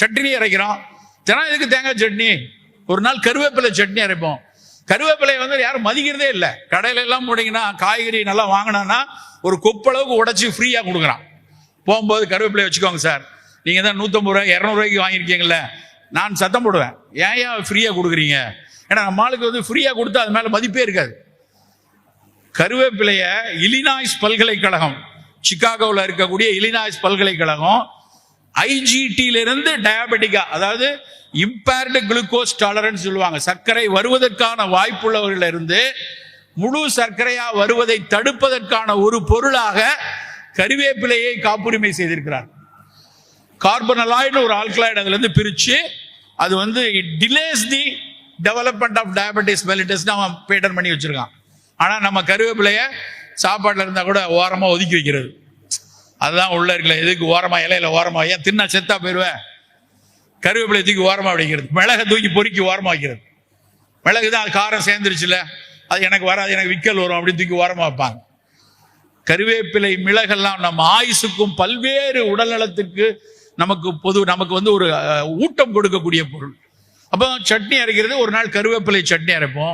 சட்னி அரைக்கிறோம். தினம் எதுக்கு தேங்காய் சட்னி? ஒரு நாள் கருவேப்பிலை சட்னி அரைப்போம். கருவேப்பிலை வந்து யாரும் மதிக்கிறதே இல்லை. கடையில எல்லாம் போனீங்கன்னா காய்கறி நல்லா வாங்கினான்னா ஒரு கொப்பளவுக்கு உடச்சி ஃப்ரீயா கொடுக்குறான் போகும்போது கருவேப்பிலை வச்சுக்கோங்க சார். நீங்க தான் நூத்தம்பது ரூபாய் இரநூறுவாய்க்கு வாங்கியிருக்கீங்கல்ல. நான் சத்தம் போடுவேன். ஏன் ஏன் ஃப்ரீயா கொடுக்குறீங்க? ஏன்னா நம்ம ஆளுக்கு வந்து ஃப்ரீயா கொடுத்தா அது மேல மதிப்பே இருக்காது. கருவேப்பிலைய இலினாய்ஸ் பல்கலைக்கழகம் சிகாகோவில் இருக்கக்கூடிய இலினாய்ஸ் பல்கலைக்கழகம் ஐஜிடியில இருந்து டயபெட்டிக்கா அதாவது இம்பேர்டு குளுக்கோஸ் டாலரன்ஸ் சொல்லுவாங்க. சர்க்கரை வருவதற்கான வாய்ப்புள்ளவர்கள் இருந்து முழு சர்க்கரையா வருவதை தடுப்பதற்கான ஒரு பொருளாக கருவேப்பிலையை காப்புரிமை செய்திருக்கிறார். கார்பனலாய்டு ஒரு ஆல்கலாய்டு அதுல இருந்து பிரிச்சு அது வந்து it delays the development of diabetes mellitus அவன் பேட்டன் பண்ணி வச்சிருக்கான். ஆனா நம்ம கருவேப்பிலைய சாப்பாட்டில் இருந்தா கூட ஓரமாக ஒதுக்கி வைக்கிறது. அதுதான் உள்ள இருக்கல எதுக்கு ஓரமா இலையில ஓரமா ஏன் தின்னா செத்தா போயிடுவேன் கருவேப்பிலை தூக்கி ஓரமா வைக்கிறது மிளகை தூக்கி பொறுக்கி ஓரமா வைக்கிறது. மிளகு தான் அது காரம் சேர்ந்துருச்சுல அது எனக்கு வராது எனக்கு விக்கல் வரும் அப்படின்னு தூக்கி ஓரமா வைப்பாங்க. கருவேப்பிலை மிளகெல்லாம் நம்ம ஆயுசுக்கும் பல்வேறு உடல்நலத்துக்கு நமக்கு பொது நமக்கு வந்து ஒரு ஊட்டம் கொடுக்கக்கூடிய பொருள். அப்போ சட்னி அரைக்கிறது ஒரு நாள் கருவேப்பிலை சட்னி அரைப்போம்.